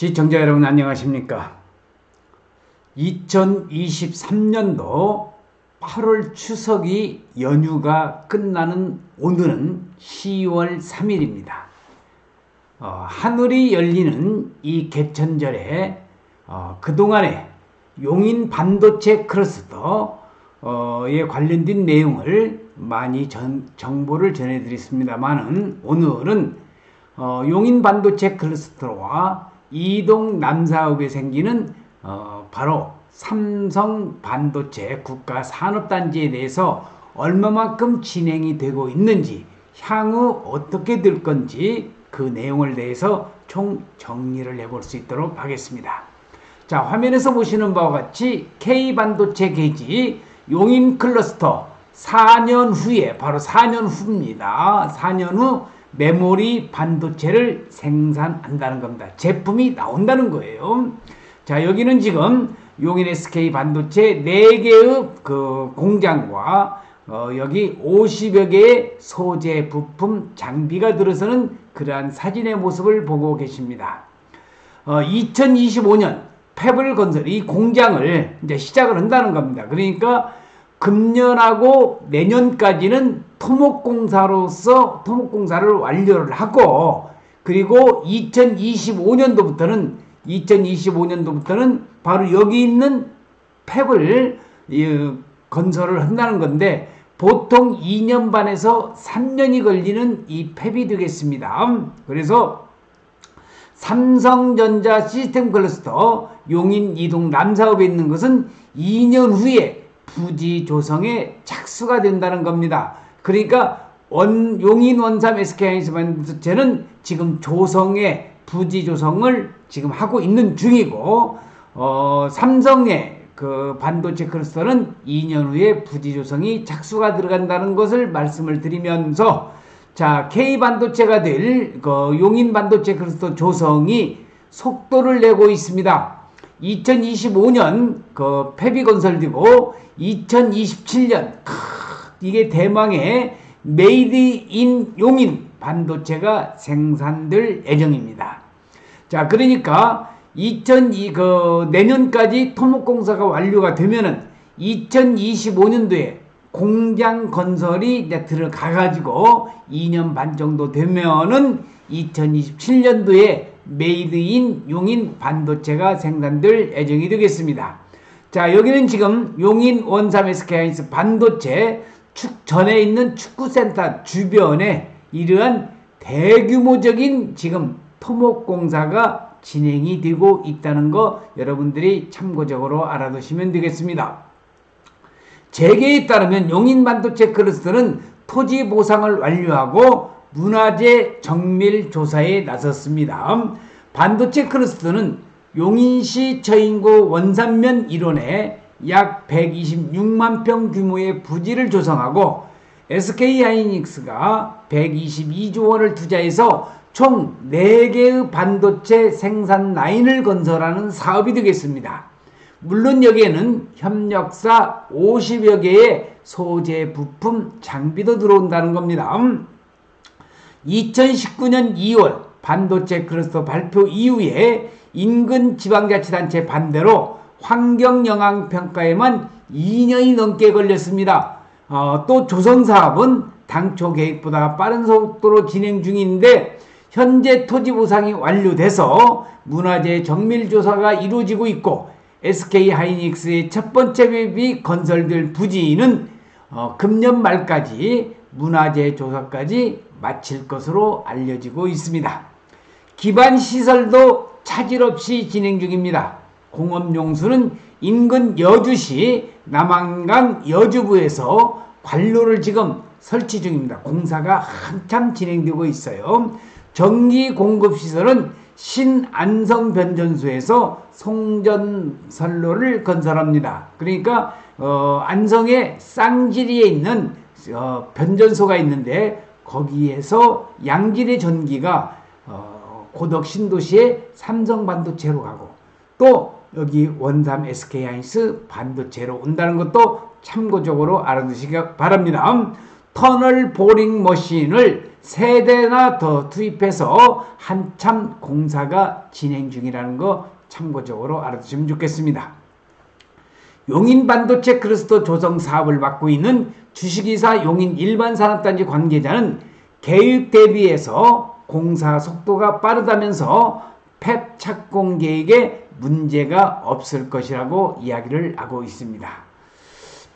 시청자 여러분 안녕하십니까? 2023년도 8월 추석이 연휴가 끝나는 오늘은 10월 3일입니다. 어, 하늘이 열리는 이 개천절에 어, 그동안에 용인 반도체 클러스터에 관련된 내용을 많이 전, 정보를 전해드렸습니다만은 오늘은 어, 용인 반도체 클러스터와 이동 남사업에 생기는 어, 바로 삼성 반도체 국가 산업단지에 대해서 얼마만큼 진행이 되고 있는지 향후 어떻게 될 건지 그 내용을 대해서 총 정리를 해볼 수 있도록 하겠습니다. 자, 화면에서 보시는 바와 같이 K 반도체 계지 용인 클러스터 4년 후에 바로 4년 후입니다. 4년 후 메모리 반도체를 생산한다는 겁니다. 제품이 나온다는 거예요. 자, 여기는 지금 용인 SK 반도체 4개의 그 공장과 어, 여기 50여 개의 소재 부품 장비가 들어서는 그러한 사진의 모습을 보고 계십니다. 어, 2025년 팹을 건설 이 공장을 이제 시작을 한다는 겁니다. 그러니까 금년하고 내년까지는 토목공사로서 토목공사를 완료를 하고 그리고 2025년도부터는 2025년도부터는 바로 여기 있는 팹을 건설을 한다는 건데 보통 2년 반에서 3년이 걸리는 이 팹이 되겠습니다. 그래서 삼성전자 시스템 클러스터 용인 이동 남사업에 있는 것은 2년 후에 부지 조성에 착수가 된다는 겁니다. 그러니까 원, 용인 원삼 SK하이닉스 반도체는 지금 조성에 부지 조성을 지금 하고 있는 중이고 어, 삼성의 그 반도체 클러스터는 2년 후에 부지 조성이 착수가 들어간다는 것을 말씀을 드리면서 자 K 반도체가 될 그 용인 반도체 클러스터 조성이 속도를 내고 있습니다. 2025년 그 폐비 건설되고 2027년 이게 대망의 메이드 인 용인 반도체가 생산될 예정입니다. 자, 그러니까 2002, 그, 내년까지 토목공사가 완료가 되면은 2025년도에 공장 건설이 이제 들어가가지고 2년 반 정도 되면은 2027년도에 메이드 인 용인 반도체가 생산될 예정이 되겠습니다. 자, 여기는 지금 용인 원삼 SK하이닉스 반도체 축 전에 있는 축구센터 주변에 이러한 대규모적인 지금 토목공사가 진행이 되고 있다는 거 여러분들이 참고적으로 알아두시면 되겠습니다. 재계에 따르면 용인 반도체 클러스터는 토지 보상을 완료하고 문화재 정밀 조사에 나섰습니다. 반도체 클러스터는 용인시 처인구 원산면 일원에 약 126만 평 규모의 부지를 조성하고 SK 하이닉스가 122조 원을 투자해서 총 4개의 반도체 생산 라인을 건설하는 사업이 되겠습니다. 물론 여기에는 협력사 50여 개의 소재 부품 장비도 들어온다는 겁니다. 2019년 2월 반도체 클러스터 발표 이후에 인근 지방자치단체 반대로 환경영향평가에만 2년이 넘게 걸렸습니다. 어, 또 조성사업은 당초 계획보다 빠른 속도로 진행 중인데 현재 토지 보상이 완료돼서 문화재 정밀조사가 이루어지고 있고 SK 하이닉스의 첫 번째 웹이 건설될 부지는 어, 금년 말까지 문화재 조사까지 마칠 것으로 알려지고 있습니다. 기반 시설도 차질 없이 진행 중입니다. 공업 용수는 인근 여주시 남한강 여주부에서 관로를 지금 설치 중입니다. 공사가 한참 진행되고 있어요. 전기 공급 시설은 신안성 변전소에서 송전선로를 건설합니다. 그러니까 어, 안성의 쌍지리에 있는 어, 변전소가 있는데 거기에서 양질의 전기가 어, 고덕 신도시의 삼성 반도체로 가고 또 여기 원삼 SK하이닉스 반도체로 온다는 것도 참고적으로 알아두시기 바랍니다. 터널 보링 머신을 세 대나 더 투입해서 한참 공사가 진행 중이라는 거 참고적으로 알아두시면 좋겠습니다. 용인 반도체 크루스터 조성 사업을 맡고 있는 주식이사 용인 일반 산업단지 관계자는 계획 대비해서 공사 속도가 빠르다면서 펩 착공 계획에 문제가 없을 것이라고 이야기를 하고 있습니다.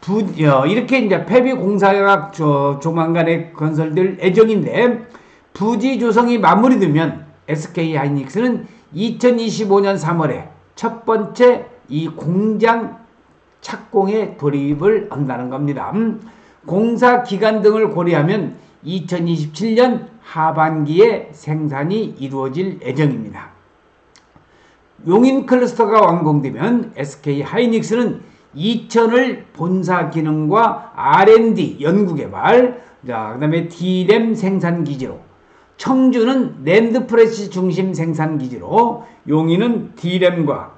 부, 어, 이렇게 이제 펩이 공사가 조, 조만간에 건설될 예정인데 부지 조성이 마무리되면 SK 하이닉스는 2025년 3월에 첫 번째 이 공장 착공에 돌입을 한다는 겁니다. 음, 공사 기간 등을 고려하면 2027년 하반기에 생산이 이루어질 예정입니다. 용인 클러스터가 완공되면 SK 하이닉스는 이천을 본사 기능과 R&D 연구개발, 자 그 다음에 D램 생산 기지로, 청주는 랜드 프레시 중심 생산 기지로, 용인은 D램과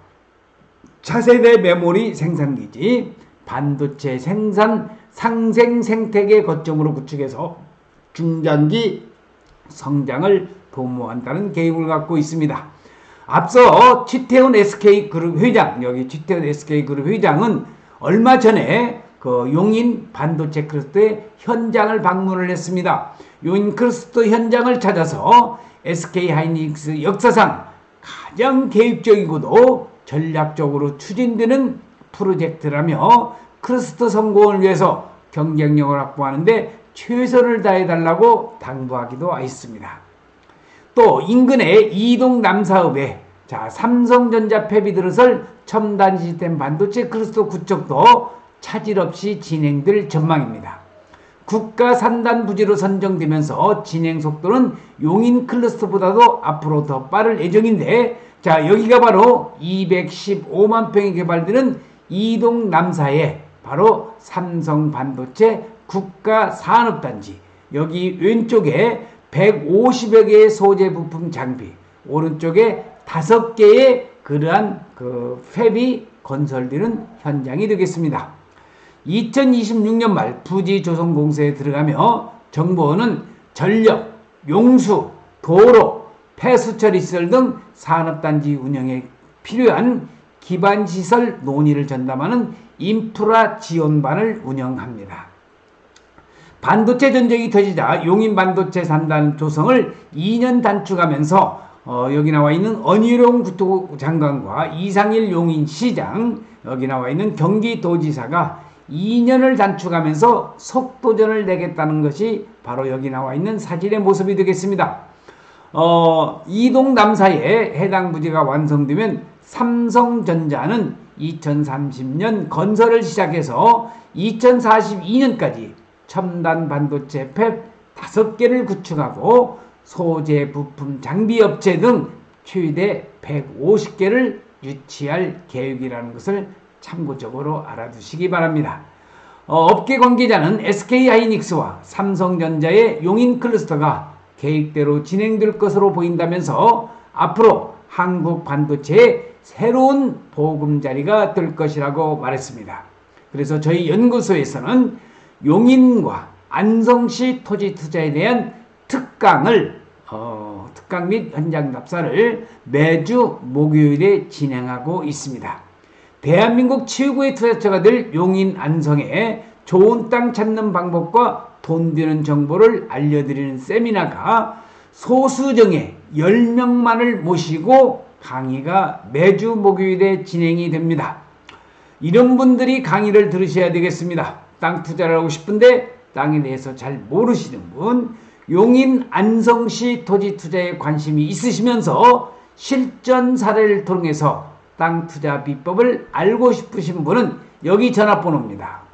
차세대 메모리 생산 기지, 반도체 생산 상생 생태계 거점으로 구축해서 중장기 성장을 도모한다는 계획을 갖고 있습니다. 앞서 최태훈 SK그룹 회장, 여기 최태훈 SK그룹 회장은 얼마 전에 그 용인 반도체 클러스터의 현장을 방문을 했습니다. 용인 클러스터 현장을 찾아서 SK 하이닉스 역사상 가장 계획적이고도 전략적으로 추진되는 프로젝트라며 클러스터 성공을 위해서 경쟁력을 확보하는데 최선을 다해달라고 당부하기도 했습니다. 또 인근의 이동 남사업에 자 삼성전자 폐비 들어설 첨단 시스템 반도체 클러스터 구축도 차질 없이 진행될 전망입니다. 국가 산단 부지로 선정되면서 진행 속도는 용인 클러스터보다도 앞으로 더 빠를 예정인데 자 여기가 바로 215만 평이 개발되는 이동 남사의 바로 삼성 반도체 국가 산업단지 여기 왼쪽에 150여 개의 소재 부품 장비, 오른쪽에 5개의 그러한 그 팹이 건설되는 현장이 되겠습니다. 2026년 말 부지 조성 공사에 들어가며 정부는 전력, 용수, 도로, 폐수처리 시설 등 산업단지 운영에 필요한 기반시설 논의를 전담하는 인프라 지원반을 운영합니다. 반도체 전쟁이 터지자 용인 반도체 산단 조성을 2년 단축하면서 어, 여기 나와 있는 언희룡 국토장관과 이상일 용인시장 여기 나와 있는 경기도지사가 2년을 단축하면서 속도전을 내겠다는 것이 바로 여기 나와 있는 사진의 모습이 되겠습니다. 어, 이동 남사에 해당 부지가 완성되면 삼성전자는 2030년 건설을 시작해서 2042년까지 첨단 반도체 팹 5개를 구축하고 소재, 부품, 장비 업체 등 최대 150개를 유치할 계획이라는 것을 참고적으로 알아두시기 바랍니다. 어, 업계 관계자는 SK 하이닉스와 삼성전자의 용인 클러스터가 계획대로 진행될 것으로 보인다면서 앞으로 한국 반도체의 새로운 보금자리가 될 것이라고 말했습니다. 그래서 저희 연구소에서는 용인과 안성시 토지 투자에 대한 특강을 어, 특강 및 현장 답사를 매주 목요일에 진행하고 있습니다. 대한민국 최고의 투자처가 될 용인 안성에 좋은 땅 찾는 방법과 돈 되는 정보를 알려드리는 세미나가 소수정의 10명만을 모시고 강의가 매주 목요일에 진행이 됩니다. 이런 분들이 강의를 들으셔야 되겠습니다. 땅 투자를 하고 싶은데 땅에 대해서 잘 모르시는 분, 용인 안성시 토지 투자에 관심이 있으시면서 실전 사례를 통해서 땅 투자 비법을 알고 싶으신 분은 여기 전화번호입니다.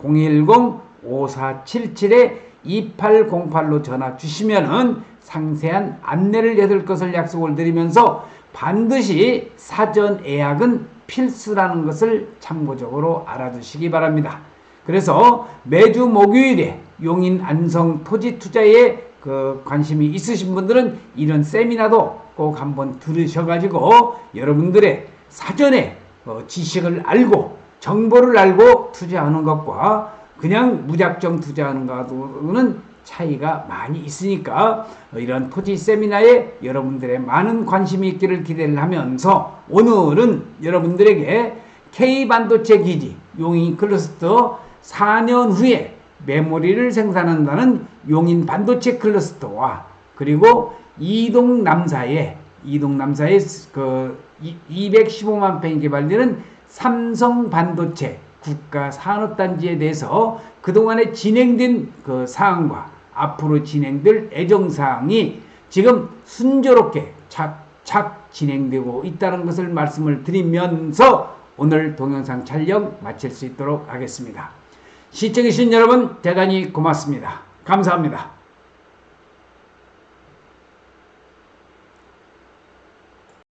010-5477-2808로 전화 주시면은 상세한 안내를 해드릴 것을 약속을 드리면서 반드시 사전 예약은 필수라는 것을 참고적으로 알아두시기 바랍니다. 그래서 매주 목요일에 용인 안성 토지 투자에 그 관심이 있으신 분들은 이런 세미나도 꼭 한번 들으셔가지고 여러분들의 사전에 어 지식을 알고 정보를 알고 투자하는 것과 그냥 무작정 투자하는 것과는 차이가 많이 있으니까 이런 토지 세미나에 여러분들의 많은 관심이 있기를 기대를 하면서 오늘은 여러분들에게 K 반도체 기지 용인 클러스터 4년 후에 메모리를 생산한다는 용인 반도체 클러스터와 그리고 이동 남사에 이동 남사에 그 215만 평이 개발되는 삼성 반도체 국가 산업단지에 대해서 그동안에 진행된 그 사항과 앞으로 진행될 애정 사항이 지금 순조롭게 착착 진행되고 있다는 것을 말씀을 드리면서 오늘 동영상 촬영 마칠 수 있도록 하겠습니다. 시청해주신 여러분 대단히 고맙습니다. 감사합니다.